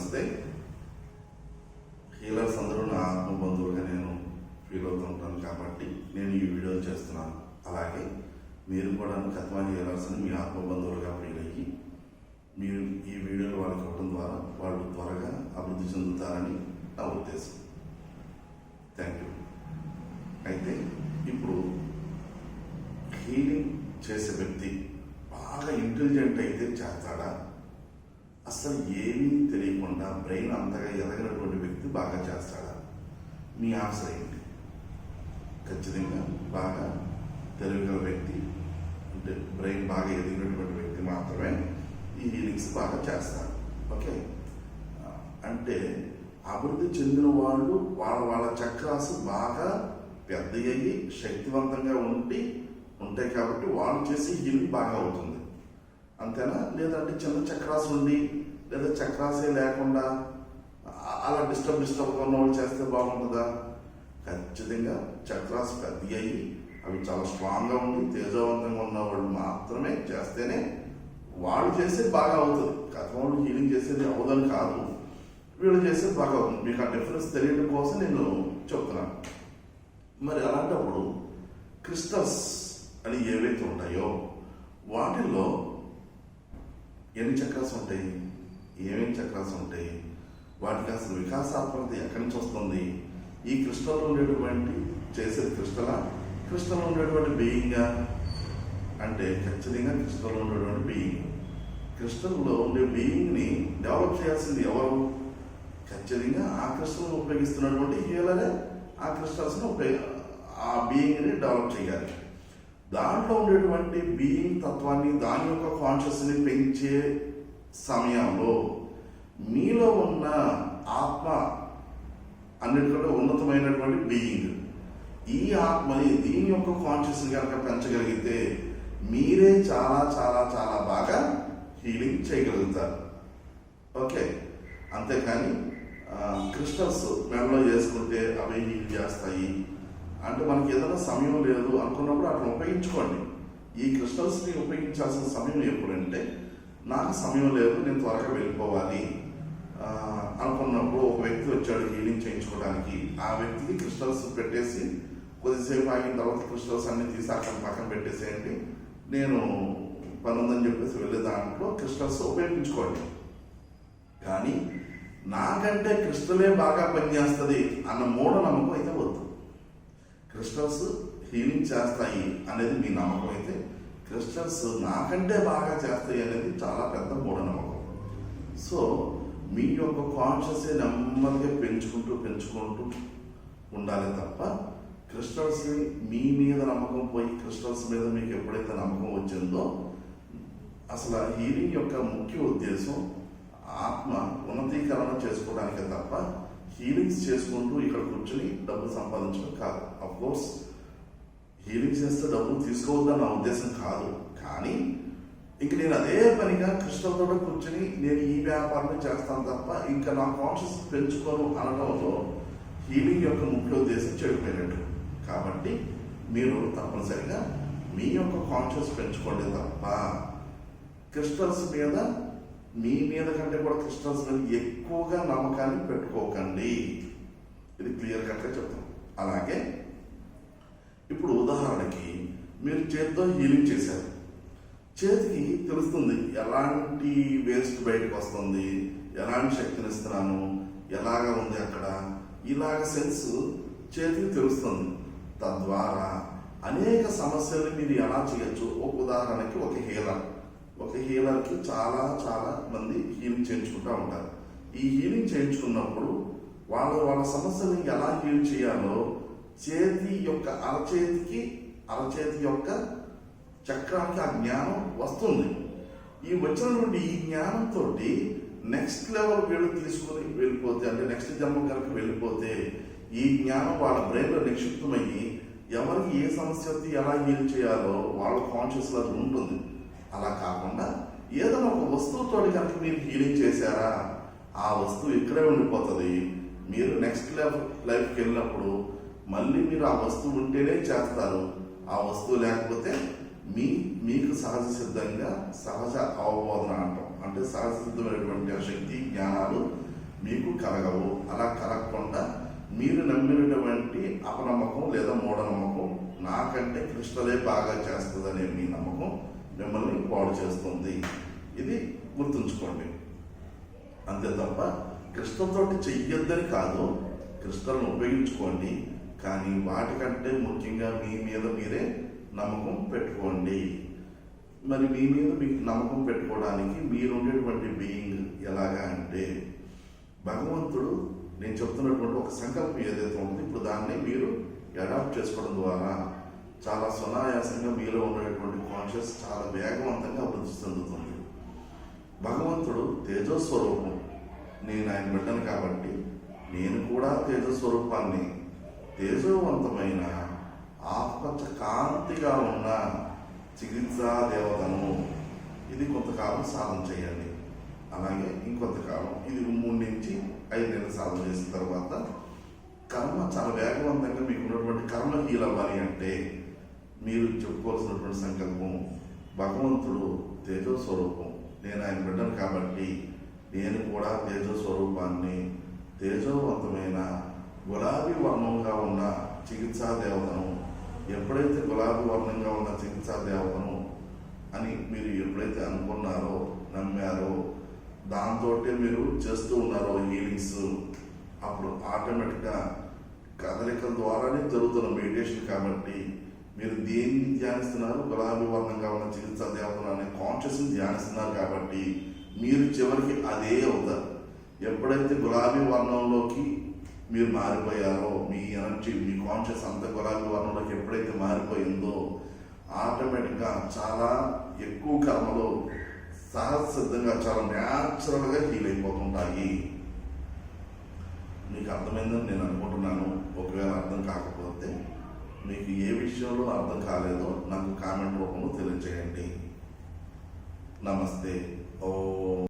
నమస్తే. హీలర్స్ అందరూ నా ఆత్మ బంధువులుగా నేను ఫీల్ అవుతూ ఉంటాను కాబట్టి నేను ఈ వీడియో చేస్తున్నాను. అలాగే మీరు కూడా కథమా హీలర్స్ని మీ ఆత్మ బంధువులుగా ఫీల్ అయ్యి మీరు ఈ వీడియోలు వాళ్ళకి ఇవ్వడం ద్వారా వాళ్ళు త్వరగా అభివృద్ధి చెందుతారని నా ఉద్దేశం. థ్యాంక్ యూ అయితే ఇప్పుడు హీలింగ్ చేసే వ్యక్తి బాగా ఇంటెలిజెంట్ అయితే చేస్తాడా? అసలు ఏమీ తెలియకుండా బ్రెయిన్ అంతగా ఎదగినటువంటి వ్యక్తి బాగా చేస్తాడా? మీ ఆన్సర్ ఏంటి? ఖచ్చితంగా బాగా తెలివిగల వ్యక్తి అంటే బ్రెయిన్ బాగా ఎదిగినటువంటి వ్యక్తి మాత్రమే ఈ హీలింగ్స్ బాగా చేస్తారు ఓకే అంటే అభివృద్ధి చెందిన వాళ్ళు వాళ్ళ వాళ్ళ చక్రాసు బాగా పెద్ద అయ్యి శక్తివంతంగా ఉండి ఉంటాయి కాబట్టి వాళ్ళు చేసి హీలింగ్ బాగా అవుతుంది. అంతేనా? లేదంటే చిన్న చక్రాసు ఉండి లేదా చక్రాసే లేకుండా అలా డిస్టర్బ్ డిస్టర్బ్గా ఉన్న వాళ్ళు చేస్తే బాగుంటుందా? ఖచ్చితంగా చక్రాస్ పెద్ద అయ్యి అవి చాలా స్ట్రాంగ్గా ఉండి తేజవంతంగా ఉన్న వాళ్ళు మాత్రమే చేస్తేనే వాళ్ళు చేసేది బాగా అవుతుంది. కథ వాళ్ళు హీలింగ్ చేసేది అవ్వదని కాదు. వీళ్ళు చేసేది బాగా అవుతుంది. మీకు ఆ డిఫరెన్స్ తెలియడం కోసం నేను చెప్తున్నాను. మరి అలాంటప్పుడు క్రిస్టల్స్ అని ఏవైతే ఉంటాయో వాటిల్లో ఎన్ని చక్రాస్ ఉంటాయి? ఏమేమి చక్రాస్ ఉంటాయి? వాటికి అసలు వికాసాత్మకత ఎక్కడి నుంచి వస్తుంది? ఈ క్రిస్టల్లో ఉండేటువంటి చేసేది క్రిస్టలా? క్రిస్టల్లో ఉండేటువంటి బీయింగా? అంటే ఖచ్చితంగా క్రిస్టల్లో ఉండేటువంటి బీయింగ్. క్రిస్టల్లో ఉండే బీయింగ్ని డెవలప్ చేయాల్సింది ఎవరు? ఖచ్చితంగా ఆ క్రిస్టల్ని ఉపయోగిస్తున్నటువంటి హీలరే ఆ క్రిస్టల్స్ని ఉపయోగ ఆ బీయింగ్ని డెవలప్ చేయాలి. దాంట్లో ఉండేటువంటి బీయింగ్ తత్వాన్ని దాని యొక్క కాన్షియస్ని పెంచే సమయంలో మీలో ఉన్న ఆత్మ అన్నిటికంటే ఉన్నతమైనటువంటి బీయింగ్ ఈ ఆత్మని దీని యొక్క కాన్షియస్ కనుక పెంచగలిగితే మీరే చాలా చాలా చాలా బాగా హీలింగ్ చేయగలుగుతారు. ఓకే అంతేకాని క్రిస్టల్స్ మెడలో చేసుకుంటే అవి హీల్ చేస్తాయి. అంటే మనకి ఏదైనా సమయం లేదు అనుకున్నప్పుడు అట్లా ఉపయోగించుకోండి. ఈ క్రిస్టల్స్ని ఉపయోగించాల్సిన సమయం ఎప్పుడంటే నాకు సమయం లేదు నేను త్వరగా వెళ్ళిపోవాలి. అనుకున్నప్పుడు ఒక వ్యక్తి వచ్చాడు హీలింగ్ చేయించుకోవడానికి. ఆ వ్యక్తికి క్రిస్టల్స్ పెట్టేసి కొద్దిసేపు ఆగిన తర్వాత క్రిస్టల్స్ అన్ని తీసి అక్కడ పక్కన పెట్టేసేయండి. నేను పని ఉందని చెప్పేసి వెళ్ళే దాంట్లో క్రిస్టల్స్ ఉపయోగించుకోండి. కానీ నాకంటే క్రిస్టలే బాగా పనిచేస్తుంది అన్న మూఢ నమ్మకం అయితే వద్దు. క్రిస్టల్స్ హీలింగ్ చేస్తాయి అనేది మీ నమ్మకం అయితే క్రిస్టియన్స్ నాకంటే బాగా చేస్తాయి అనేది చాలా పెద్ద మూఢనమ్మకం. సో మీ యొక్క కాన్షియస్ నెమ్మదిగా పెంచుకుంటూ పెంచుకుంటూ ఉండాలి తప్ప క్రిస్టల్స్ మీ మీద నమ్మకం పోయి క్రిస్టల్స్ మీద మీకు ఎప్పుడైతే నమ్మకం వచ్చిందో అసలు ఆ హీలింగ్ యొక్క ముఖ్య ఉద్దేశం ఆత్మ ఉన్నతీకరణ చేసుకోవడానికే తప్ప హీలింగ్స్ చేసుకుంటూ ఇక్కడ కూర్చొని డబ్బు సంపాదించడం కాదు. అఫ్ కోర్స్ హీలింగ్ చేస్తే డబ్బులు తీసుకోవద్దని నా ఉద్దేశం కాదు. కానీ ఇంక నేను అదే పనిగా కృష్ణతో కూర్చొని నేను ఈ వ్యాపారమే చేస్తాను తప్ప ఇంకా నా కాన్షియస్ పెంచుకోను అనడంలో హీలింగ్ యొక్క ముఖ్య ఉద్దేశం చెడిపోయినట్టు. కాబట్టి మీరు తప్పనిసరిగా మీ యొక్క కాన్షియస్ పెంచుకోండి తప్ప క్రిస్టల్స్ మీద మీ మీద కంటే కూడా క్రిస్టల్స్ మీద ఎక్కువగా నమ్మకాన్ని పెట్టుకోకండి. ఇది క్లియర్ కట్గా చెప్తాం అలాగే ఇప్పుడు ఉదాహరణకి మీరు చేతితో హీలింగ్ చేశారు. చేతికి తెలుస్తుంది ఎలాంటి వేస్ట్ బయటకు వస్తుంది ఎలాంటి శక్తిని ఇస్తున్నాను ఎలాగ ఉంది అక్కడ? ఇలాగ సెన్స్ చేతికి తెలుస్తుంది. తద్వారా అనేక సమస్యలు మీరు ఎలా చేయొచ్చు? ఒక ఉదాహరణకి ఒక హీలర్. ఒక హీలర్కి చాలా చాలా మంది హీలింగ్ చేయించుకుంటూ ఉంటారు. ఈ హీలింగ్ చేయించుకున్నప్పుడు వాళ్ళ వాళ్ళ సమస్యని ఎలా హీల్ చేయాలో చేతి యొక్క అరచేతికి అరచేతి యొక్క చక్రానికి ఆ జ్ఞానం వస్తుంది. ఈ వచ్చినటువంటి ఈ జ్ఞానంతో నెక్స్ట్ లెవెల్ వీళ్ళు తీసుకుని వెళ్ళిపోతే అంటే నెక్స్ట్ జన్మ కనుక వెళ్ళిపోతే ఈ జ్ఞానం వాళ్ళ బ్రెయిన్లో నిక్షిప్తమయ్యి ఎవరికి ఏ సమస్య వస్తే ఎలా హీల్ చేయాలో వాళ్ళ కాన్షియస్లో అది ఉంటుంది. అలా కాకుండా ఏదైనా ఒక వస్తువుతో కనుక మీరు హీలింగ్ చేశారా ఆ వస్తువు ఇక్కడే ఉండిపోతుంది. మీరు నెక్స్ట్ లైఫ్ లైఫ్కి వెళ్ళినప్పుడు మళ్ళీ మీరు ఆ వస్తువు ఉంటేనే చేస్తారు. ఆ వస్తువు లేకపోతే మీ మీకు సహజ సిద్ధంగా సహజ అవబోధన అంటాం. అంటే సహజ సిద్ధమైనటువంటి ఆ శక్తి జ్ఞానాలు మీకు కలగవు. అలా కలగకుండా మీరు నమ్మినటువంటి అపనమ్మకం లేదా మూఢనమ్మకం నాకంటే కృష్ణలే బాగా చేస్తుందనే మీ నమ్మకం మిమ్మల్ని పాడు చేస్తుంది. ఇది గుర్తుంచుకోండి. అంతే తప్ప కృష్ణతోటి చెయ్యొద్దని కాదు. కృష్ణలను ఉపయోగించుకోండి. కానీ వాటికంటే ముఖ్యంగా మీ మీద మీరే నమ్మకం పెట్టుకోండి. మరి మీ మీద మీకు నమ్మకం పెట్టుకోవడానికి మీరు ఉండేటువంటి బీయింగ్ ఎలాగా అంటే భగవంతుడు నేను చెప్తున్నటువంటి ఒక సంకల్పం ఏదైతే ఉందో ఇప్పుడు దాన్ని మీరు అడాప్ట్ చేసుకోవడం ద్వారా చాలా సునాయాసంగా మీలో ఉండేటువంటి కాన్షియస్ చాలా వేగవంతంగా అభివృద్ధి చెందుతుంది. భగవంతుడు తేజస్వరూపం. నేను ఆయన బిడ్డను కాబట్టి నేను కూడా తేజస్వరూపాన్ని తేజవంతమైన ఆత్మచ కాంతిగా ఉన్న చికిత్సా దేవతను ఇది కొంతకాలం సాధన చేయండి. అలాగే ఇంకొంతకాలం ఇది మూడు నుంచి ఐదు నెలలు సాధన చేసిన తర్వాత కర్మ చాలా వేగవంతంగా మీకు ఉన్నటువంటి కర్మ హీల్ అవ్వాలి అంటే మీరు చెప్పుకోవాల్సినటువంటి సంకల్పం భగవంతుడు తేజో స్వరూపం నేను ఆయన బిడ్డను కాబట్టి నేను కూడా తేజో స్వరూపాన్ని తేజోవంతమైన గులాబీ వర్ణంగా ఉన్న చికిత్సా దేవతను ఎప్పుడైతే గులాబీ వర్ణంగా ఉన్న చికిత్సా దేవతను అని మీరు ఎప్పుడైతే అనుకున్నారో నమ్మారో దాంతో మీరు చేస్తూ ఉన్నారో హీలింగ్స్ అప్పుడు ఆటోమేటిక్గా కదలికల ద్వారానే జరుగుతున్న మెడిటేషన్ కాబట్టి మీరు దేన్ని ధ్యానిస్తున్నారు? గులాబీ వర్ణంగా ఉన్న చికిత్సా దేవతను అనే కాన్షియస్ని ధ్యానిస్తున్నారు కాబట్టి మీరు చివరికి అదే అవుతారు. ఎప్పుడైతే గులాబీ వర్ణంలోకి మీరు మారిపోయారో మీ ఎనర్జీ మీ కాన్షియస్ అంత గులాబీ వర్ణంలోకి ఎప్పుడైతే మారిపోయిందో ఆటోమేటిక్గా చాలా ఎక్కువ కర్మలు సహజసిద్ధంగా చాలా న్యాచురల్గా హీల్ అయిపోతుంటాయి. మీకు అర్థమైందని నేను అనుకుంటున్నాను. ఒకవేళ అర్థం కాకపోతే మీకు ఏ విషయంలో అర్థం కాలేదో నాకు కామెంట్ రూపంలో తెలియజేయండి నమస్తే. ఓ.